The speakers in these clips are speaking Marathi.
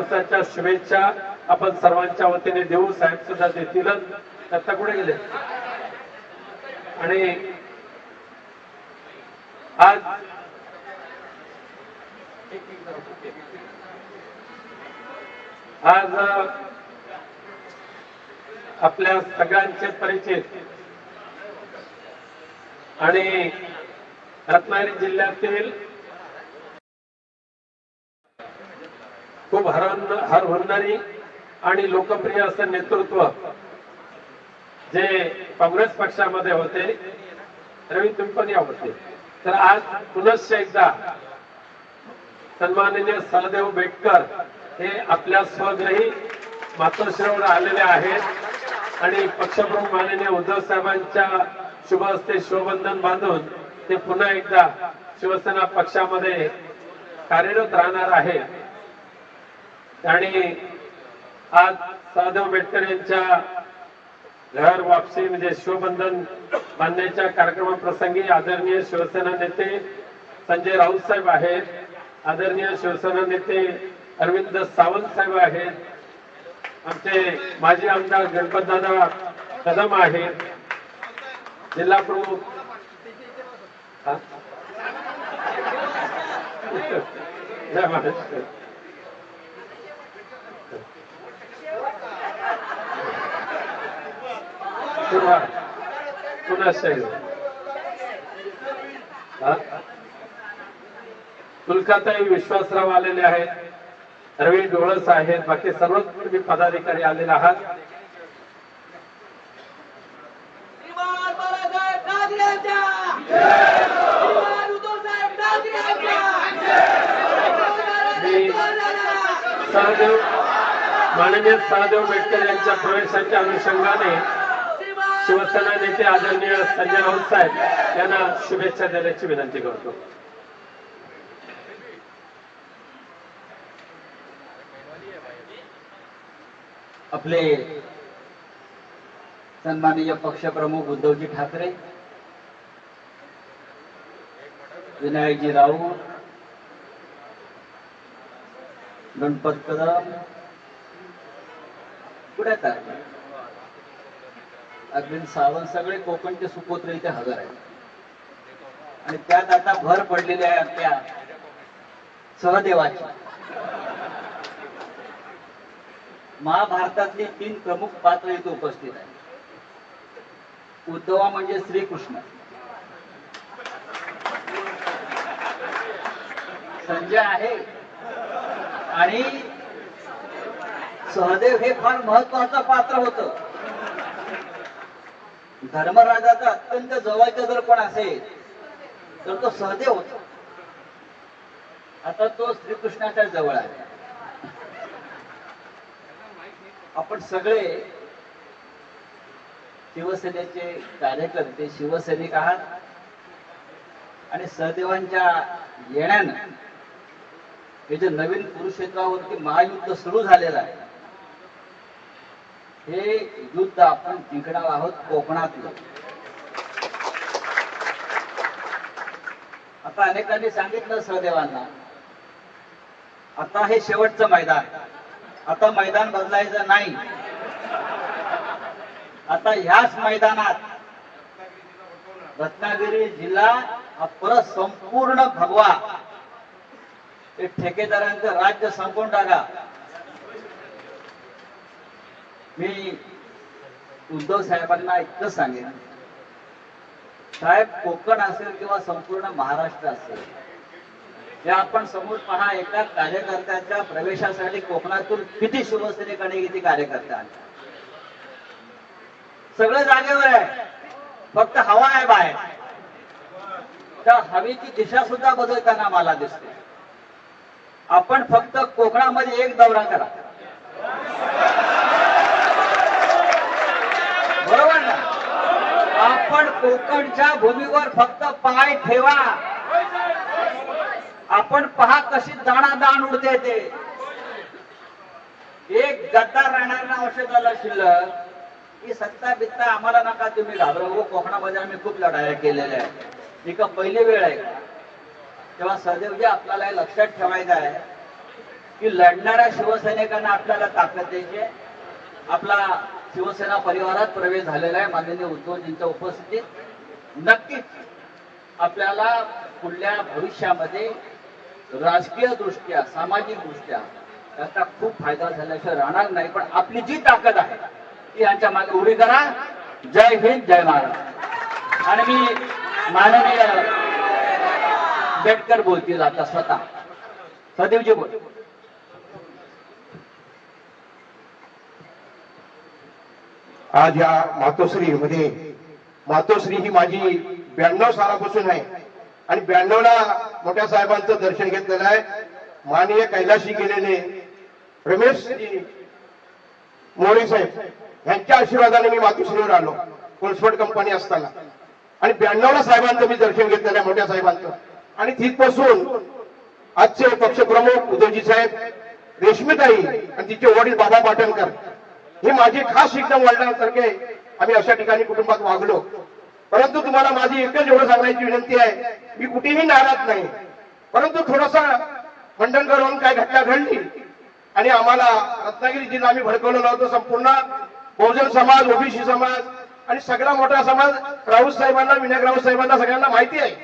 वाढदिवसाच्या शुभेच्छा आपण सर्वांच्या वतीने देऊ. साहेब सुद्धा देतीलच. दत्ता कुठे गेले? आणि आज आज आपल्या सगळ्यांचे परिचित आणि रत्नागिरी जिल्ह्यातील खूप हरवण हरवणारी आणि लोकप्रिय असं नेतृत्व जे काँग्रेस पक्षामध्ये होते. रवी तुम्ही पण या होते तर आज पुनश्च एकदा सन्माननीय सहदेव बेटकर हे आपल्या स्वग्रही मातोश्रीवर आलेले आहेत. आणि पक्षप्रमुख माननीय उद्धव साहेबांच्या शुभ हस्ते शिवबंधन बांधून ते पुन्हा एकदा शिवसेना पक्षामध्ये कार्यरत राहणार आहे. आणि आज साधव बेटकर यांच्या घर वापसी म्हणजे शिवबंधन बांधण्याच्या कार्यक्रमाप्रसंगी आदरणीय शिवसेना नेते संजय राऊत साहेब आहेत आदरणीय शिवसेना नेते अरविंद सावंत साहेब आहेत आमचे माजी आमदार गणपतदादा कदम आहेत जिल्हा प्रमुख हा? जय महाराष्ट्र पुन्हा पुन्हा हा? तुलकाताई विश्वासराव आलेले आहेत. रवी डोळस आहेत. बाकी सर्वच तुम्ही पदाधिकारी आलेले आहात. सहदेव माननीय सहदेव बेटकर यांच्या प्रवेशाच्या अनुषंगाने शिवसेना नेते आदरणीय संजय राऊत साहेब यांना शुभेच्छा देण्याची विनंती करतो. आपले सन्माननीय पक्षप्रमुख उद्धवजी ठाकरे विनायकजी राऊत गणपत कदम कुठे अगदी सावन सावंत सगळे कोकणचे सुपुत्र इथे हजर आहेत. आणि त्यात आता भर पडलेली आहे आपल्या सहदेवाची. महाभारतातली तीन प्रमुख पात्र इथे उपस्थित आहेत. उद्धवा म्हणजे श्रीकृष्ण. संजय आहे. आणि सहदेव हे फार महत्वाचं पात्र होत. धर्मराजाचा अत्यंत जवळचा जर कोण असेल तर तो सहदेव होता. आता तो श्रीकृष्णाच्या जवळ आहे. आपण सगळे शिवसेनेचे कार्यकर्ते शिवसैनिक आहात. आणि सहदेवांच्या येण्यानं हे जे नवीन कुरुक्षेत्रावरती महायुद्ध सुरू झालेलं आहे. हे युद्ध आपण जिंकणार आहोत कोकणातलं. आता अनेकांनी सांगितलं सहदेवांना आता हे शेवटचं मैदान. आता मैदान बदलायचं नाही. आता ह्याच मैदानात रत्नागिरी जिल्हा हा परत संपूर्ण भगवा. हे ठेकेदारांचं राज्य संपून टाका. मी उद्धव साहेबांना इतकं सांगेन. साहेब कोकण असेल किंवा संपूर्ण महाराष्ट्र असेल हे आपण समोर पहा एका कार्यकर्त्याच्या प्रवेशासाठी कोकणातून किती शिवसैनिक आणि किती कार्यकर्ते आले? सगळं जागेवर आहे. फक्त हवा आहे बाहेर. त्या हवेची दिशा सुद्धा बदलताना मला दिसते. आपण फक्त कोकणामध्ये एक दौरा करा बरोबर ना आपण कोकणच्या भूमीवर फक्त पाय ठेवा. आपण पहा कशी दाणादाण उडते ते. एक गद्दार राहणार ना औषधाला शिल्लक? की सत्ता बित्ता आम्हाला नका तुम्ही घाबरवू. हो, कोकणामध्ये आम्ही खूप लढाया केलेल्या आहेत. ही का पहिली वेळ आहे तेव्हा सहदेवजी आपल्याला हे लक्षात ठेवायचं आहे की लढणाऱ्या शिवसैनिकांना आपल्याला ताकद द्यायची आपला शिवसेना परिवारात प्रवेश झालेला आहे. माननीय उद्धवजींच्या उपस्थितीत नक्कीच आपल्याला पुढल्या भविष्यामध्ये राजकीय दृष्ट्या सामाजिक दृष्ट्या याचा खूप फायदा झाल्याशिवाय राहणार नाही. पण आपली जी ताकद आहे ती यांच्या मागे उभी करा. जय हिंद जय महाराज आणि मी माननीय बेटकर बोलतील आता स्वतः. सदैवजी बोल आज या मातोश्री मध्ये मातोश्री ही माझी ब्याण्णव सालापासून आहे. आणि ब्याण्णव ला मोठ्या साहेबांचं दर्शन घेतलेलं आहे. माननीय कैलाशी गेलेले रमेश मोरे साहेब यांच्या आशीर्वादाने मी मातोश्रीवर आलो कोल्सफोर्ड कंपनी असताना. आणि ब्याण्णव ला साहेबांचं मी दर्शन घेतलेलं आहे मोठ्या साहेबांचं. आणि तिथपासून आजचे पक्षप्रमुख उद्धवजी साहेब रेशमीताई आणि तिचे वडील बाबा पाटणकर हे माझी खास एकदम वडिलांसारखे आम्ही अशा ठिकाणी कुटुंबात वागलो. परंतु तुम्हाला माझी एकच एवढं सांगण्याची विनंती आहे मी कुठेही नाराज नाही. परंतु थोडासा करून काय घटना घडली आणि आम्हाला रत्नागिरी जिल्हा आम्ही भडकवलं होतो संपूर्ण बहुजन समाज ओबीसी समाज आणि सगळा मोठा समाज राऊत साहेबांना विनायक राऊत साहेबांना सगळ्यांना माहिती आहे.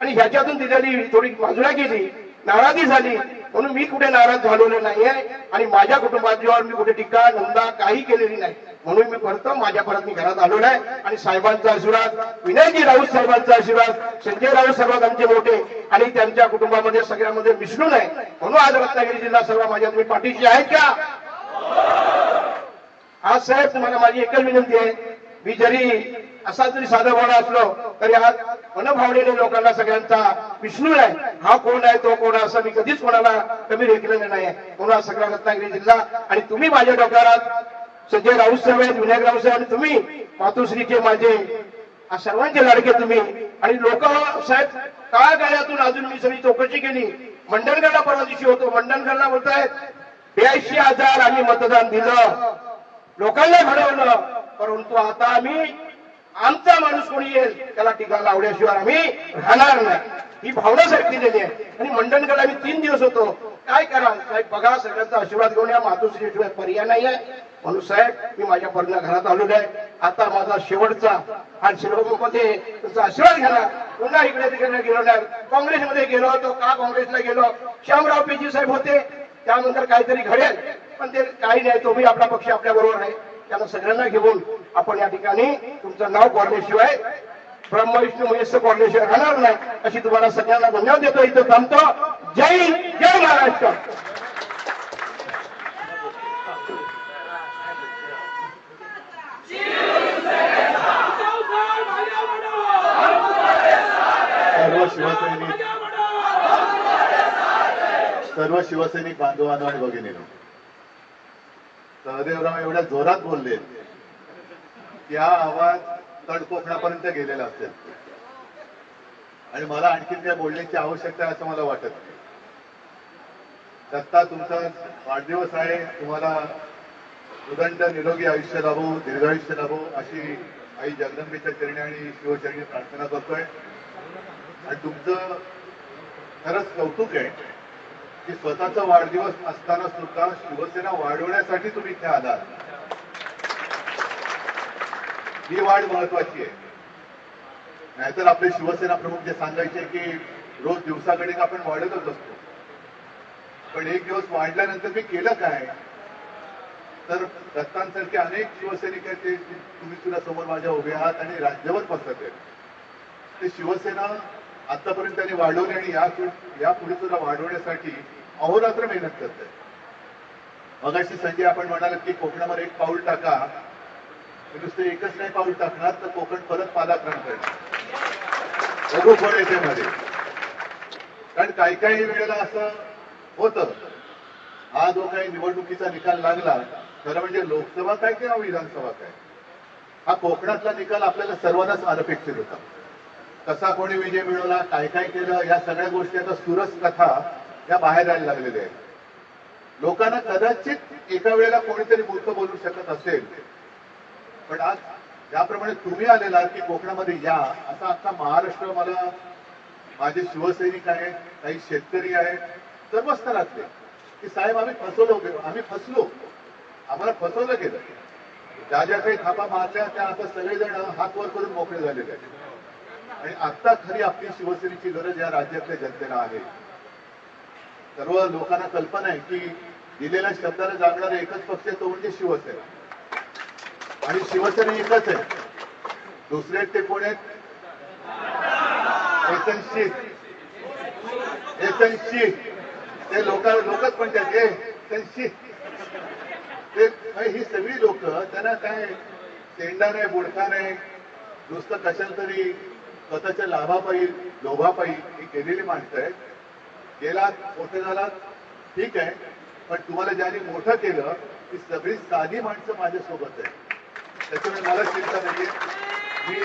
आणि ह्याच्यातून दिलेली थोडी बाजूला गेली नाराजी झाली. म्हणून मी कुठे नाराज झालेलो नाहीये आणि माझ्या कुटुंबाजीवर मी कुठे टीका निंदा काही केलेली नाही. म्हणून मी परत माझ्या परत मी घरात आलो आहे. आणि साहेबांचा आशीर्वाद विनयजी राऊत साहेबांचा आशीर्वाद संजय राऊत साहेब आमचे मोठे आणि त्यांच्या कुटुंबामध्ये सगळ्यामध्ये मिसळून आहे. म्हणून आज रत्नागिरी जिल्हा सर्व माझ्या तुम्ही पाठीशी आहेत का? आज साहेब तुम्हाला माझी एकच विनंती आहे. मी जरी असा जरी साधा भोळा असलो तरी आज मनभावलेल्या लोकांना सगळ्यांचा विष्णू आहे. हा कोण आहे तो कोण असं मी कधीच कोणाला कमी रेखलेलं नाही कोणा सगळा रत्नागिरी जिल्हा आणि तुम्ही माझ्या डोक्यात संजय राऊत साहेब आहेत विनायक राऊत साहेब आणि तुम्ही मातोश्रीचे माझे सर्वांचे लाडके तुम्ही. आणि लोक साहेब काळ गाड्यातून अजून मी सगळी चौकशी केली. मंडणगडला परवा दिवशी होतो. मंडणगडला बोलतायत ब्याऐंशी हजार आम्ही मतदान दिलं. लोकांना घडवलं. परंतु आता आम्ही आमचा माणूस कोणी येईल त्याला टीका लावल्याशिवाय आम्ही राहणार नाही. ही भावना साहेब दिलेली आहे. आणि मंडणकडे आम्ही तीन दिवस होतो. काय करा? साहेब बघा सगळ्यांचा आशीर्वाद घेऊन या. मातोश्रीशिवाय पर्याय नाही आहे म्हणून साहेब मी माझ्या पर्ण घरात आलेलो आहे. आता माझा शेवटचा हा शिरोमध्ये तुमचा आशीर्वाद घेणार. पुन्हा इकडे तिकडे गेलो नाही. काँग्रेसमध्ये गेलो होतो. का काँग्रेसला गेलो? श्यामराव पेजी साहेब होते. त्यानंतर काहीतरी घडेल. पण ते काही नाही. तो मी आपला पक्ष आपल्या बरोबर आहे. त्यांना सगळ्यांना घेऊन आपण या ठिकाणी तुमचं नाव कोरल्याशिवाय ब्रह्मविष्णू महेश कोरल्याशिवाय राहणार नाही अशी तुम्हाला सगळ्यांना धन्यवाद देतो. इथं थांबतो. जय जय महाराष्ट्र. सर्व शिवसैनिक सर्व शिवसैनिक बांधवांनो आणि भगिनीनो सहदेवराव एवढ्या जोरात बोलले त्या आवाज तडकोकणापर्यंत गेलेला असेल. आणि मला आणखीन त्या बोलण्याची आवश्यकता असं मला वाटत नाही. दत्ता तुमचा वाढदिवस आहे. तुम्हाला उदंड निरोगी आयुष्य लाभो दीर्घायुष्य लाभो अशी आई जगदंबेच्या चरणी आणि शिवचरणी प्रार्थना करतोय. आणि तुमचं खरंच कौतुक आहे की स्वतःचा वाढदिवस असताना सुद्धा शिवसेना वाढवण्यासाठी तुम्ही इथे आलात. ही वाढ महत्वाची आहे. नाहीतर आपले शिवसेना प्रमुख जे सांगायचे की रोज दिवसाकडे आपण वाढतच असतो पण एक दिवस वाढल्यानंतर मी केलं काय? तर दत्तांसारखे अनेक शिवसैनिक आहेत ते तुम्ही सुद्धा समोर माझ्या उभे आहात आणि राज्यभर पसरत आहेत. ते शिवसेना आतापर्यंत त्यांनी वाढवली आणि या या पुढे सुद्धा वाढवण्यासाठी अहोरात्र मेहनत करत आहे मगाशी संजय आपण म्हणाल की कोकणामध्ये एक पाऊल टाका. नुसतं एकच नाही पाऊल टाकणार तर कोकण परत पादाक्रांत करणार बघू पण येते मध्ये कारण काही काही वेळेला असं होतं हा जो काही निवडणुकीचा निकाल लागला खरं म्हणजे लोकसभा काय किंवा विधानसभा काय हा कोकणातला निकाल आपल्याला सर्वांनाच अनपेक्षित होता. कसा कोणी विजय मिळवला काय काय केलं या सगळ्या गोष्टी आता सुरस कथा या बाहेर यायला लागलेल्या आहेत. लोकांना कदाचित एका वेळेला कोणीतरी मूर्ख बोलू शकत असेल पण आज ज्याप्रमाणे तुम्ही आलेला की कोकणामध्ये या असा आता महाराष्ट्र मला माझे शिवसैनिक आहेत काही शेतकरी आहेत सर्व स्तरातले की साहेब आम्ही फसवलो गेलो आम्ही फसलो आम्हाला फसवलं गेलं. ज्या ज्या काही थापा मारल्या त्या आता सगळेजण हात वर करून मोकळे झालेले आहेत. आणि आता खरी आपली शिवसेनेची गरज या राज्यातल्या जनतेला आहे. सर्व लोकांना कल्पना आहे की दिलेल्या शब्दाला जागणारा एकच पक्ष आहे तो म्हणजे शिवसेना. आणि शिवसेना एकच आहे. दुसरे ते कोण आहेत? एसनशी एसनशी ते लोक लोकच म्हणतात एसनशी ते ही सगळी लोक त्यांना काय तेंडा नाही बुडका नाही. नुसतं कशाला तरी स्वतःच्या लाभापायी लोभापायी ही केलेली माणसं आहेत. गेलात मोठे झालात ठीक आहे. पण तुम्हाला ज्याने मोठं केलं ती सगळी साधी माणसं माझ्यासोबत आहे त्याच्यामुळे मला चिंता नाहीये. मी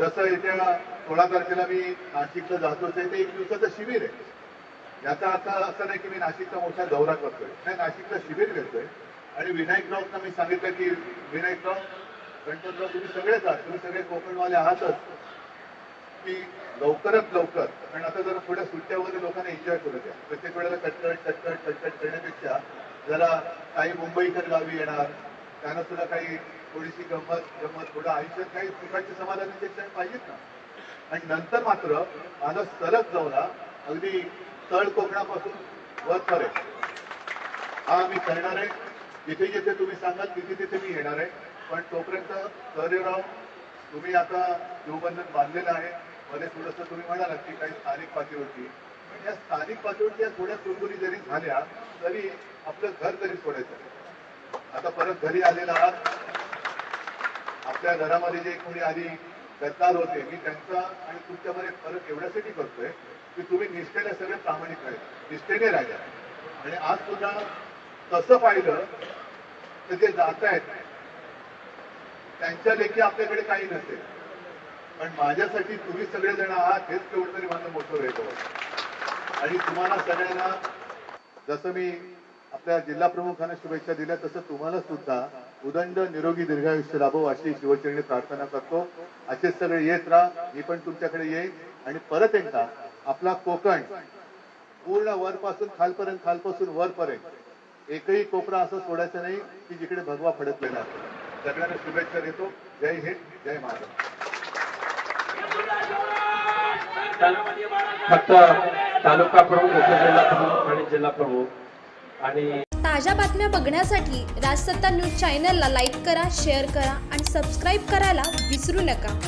जसं येत्या सोळा तारखेला मी नाशिकला जातोच आहे ते एक दिवसाचं शिबिर आहे. याचा अर्थ असं नाही की मी नाशिकचा मोठा दौरा करतोय. नाही नाशिकला शिबिर घेतोय. आणि विनायकरावना मी सांगितलं की विनायकराव गणपतराव तुम्ही सगळेच आहात तुम्ही सगळे कोकणवाले आहातच. की लवकरात लवकर कारण आता जरा थोड्या सुट्ट्या वगैरे लोकांना एन्जॉय करू द्या. प्रत्येक वेळेला कटकट कटकट कटकट करण्यापेक्षा जरा काही मुंबईकर गावी येणार त्यांना सुद्धा काही थोडीशी गंमत गंमत थोडं आयुष्यात काही सुखाचे समाधानाचे क्षण पाहिजेत ना. आणि नंतर मात्र माझा सलग जवळा अगदी तळ कोकणापासून वर करेल. हा मी करणार आहे. जिथे जिथे तुम्ही सांगाल तिथे तिथे मी येणार आहे. पण तोपर्यंत सहदेवराव तुम्ही आता शिवबंधन बांधलेलं आहे. मध्ये थोडंसं तुम्ही म्हणालात की काही स्थानिक पातळीवरती. पण या स्थानिक पातळीवरती थोड्या कुरकुरी जरी झाल्या तरी आपलं घर तरी सोडायचं आता परत घरी आलेला आहात. आपल्या घरामध्ये जे कोणी आधी गद्दार होते मी त्यांचा आणि तुमच्यामध्ये फरक एवढ्यासाठी करतोय की तुम्ही निष्ठेने सगळे प्रामाणिक राहिले निष्ठेने राहिल्या आणि आज सुद्धा तसं पाहिलं तर जे जात आहेत त्यांच्या लेखी आपल्याकडे काही नसेल. पण माझ्यासाठी तुम्ही सगळेजण आहात हेच तेवढं तरी माझं मोठं वेळ आणि तुम्हाला सगळ्यांना जसं मी आपल्या जिल्हा प्रमुखांना शुभेच्छा दिल्या तसं तुम्हाला सुद्धा उदंड निरोगी दीर्घायुष्य लाभो अशी शिवचरणी प्रार्थना करतो. असेच सगळे येत राहा मी पण तुमच्याकडे येईन. आणि परत एकदा आपला कोकण पूर्ण वरपासून खालपर्यंत खालपासून वरपर्यंत एकही कोपरा असं सोडायचं नाही की जिकडे भगवा फडकलेला सगळ्यांना शुभेच्छा देतो. जय हिंद जय महाराष्ट्र. फक्त तालुका प्रमुख उपजिल्हा प्रमुख आणि जिल्हा प्रमुख. आणि ताज्या बातम्या बघण्यासाठी राजसत्ता न्यूज चॅनलला लाईक करा शेअर करा आणि सबस्क्राईब करायला विसरू नका.